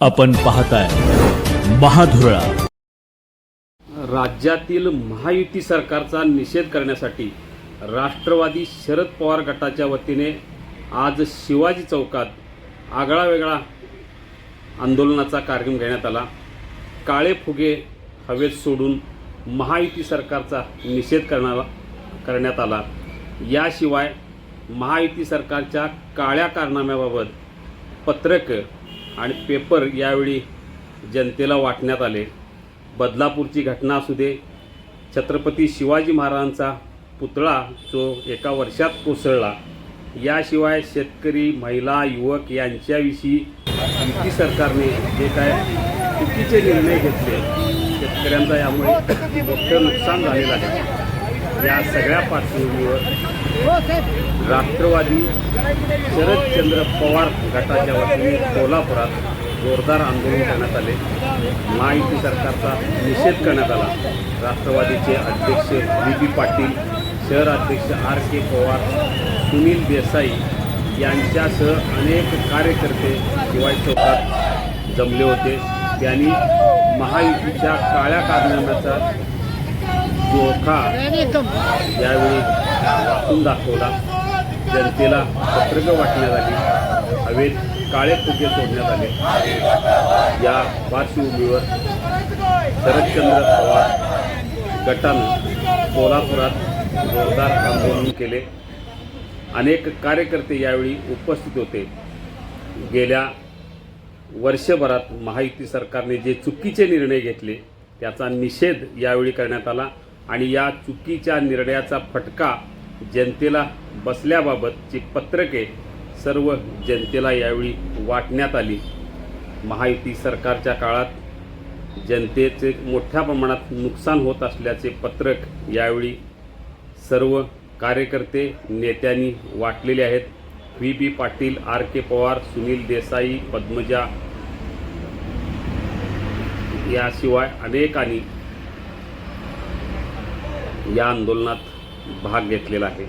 आपण पाहताय महाधुरळा. राज्यातील महायुती सरकारचा निषेध करण्यासाठी राष्ट्रवादी शरद पवार गटाच्या वतीने आज शिवाजी चौकात आगळा वेगळा आंदोलनाचा कार्यक्रम घेण्यात आला. काळे फुगे हवेत सोडून महायुती सरकारचा निषेध करणारा करण्यात आला. याशिवाय महायुती सरकारच्या काळ्या कारनाम्याबाबत पत्रकं आणि पेपर यावेळी जनतेला वाटण्यात आले. बदलापूरची घटना असू दे छत्रपती शिवाजी महाराजांचा पुतळा जो एका वर्षात कोसळला याशिवाय शेतकरी महिला युवक यांच्याविषयी युती सरकारने जे काय चुकीचे निर्णय घेतले शेतकऱ्यांचा यामुळे मोठं नुकसान झालेलं आहे. या सगळ्या पार्श्वभूमीवर राष्ट्रवादी शरदचंद्र पवार गटाच्या वतीने कोल्हापुरात जोरदार आंदोलन करण्यात आले. महायुती सरकारचा निषेध करण्यात आला. राष्ट्रवादीचे अध्यक्ष व्ही. पी. पाटील शहर अध्यक्ष आर. के. पवार सुनील देसाई यांच्यासह अनेक कार्यकर्ते शिवाय चौकात जमले होते. त्यांनी महायुतीच्या काळ्या कारनाम्याचा जोखा यावेळी वाचून दाखवला. जनतेला पत्रकं वाटण्यात आली. हवेत काळे फुगे सोडण्यात आले. या पार्श्वभूमीवर शरदचंद्र पवार गटानं कोल्हापुरात जोरदार आंदोलन केले. अनेक कार्यकर्ते यावेळी उपस्थित होते. गेल्या वर्षभरात महायुती सरकारने जे चुकीचे निर्णय घेतले त्याचा निषेध यावेळी करण्यात आला. आणि या चुकीच्या निर्णयाचा फटका जनतेला बसल्याबाबतची पत्रके सर्व जनतेला यावेळी वाटण्यात आली. महायुती सरकारच्या काळात जनतेचे मोठ्या प्रमाणात नुकसान होत असल्याचे पत्रक यावेळी सर्व कार्यकर्ते नेत्यांनी वाटलेले आहेत. V. B. Patil R. K. Pawar Sunil Desai Padmaja याशिवाय अनेकांनी या आंदोलनात भाग घेतलेला आहे.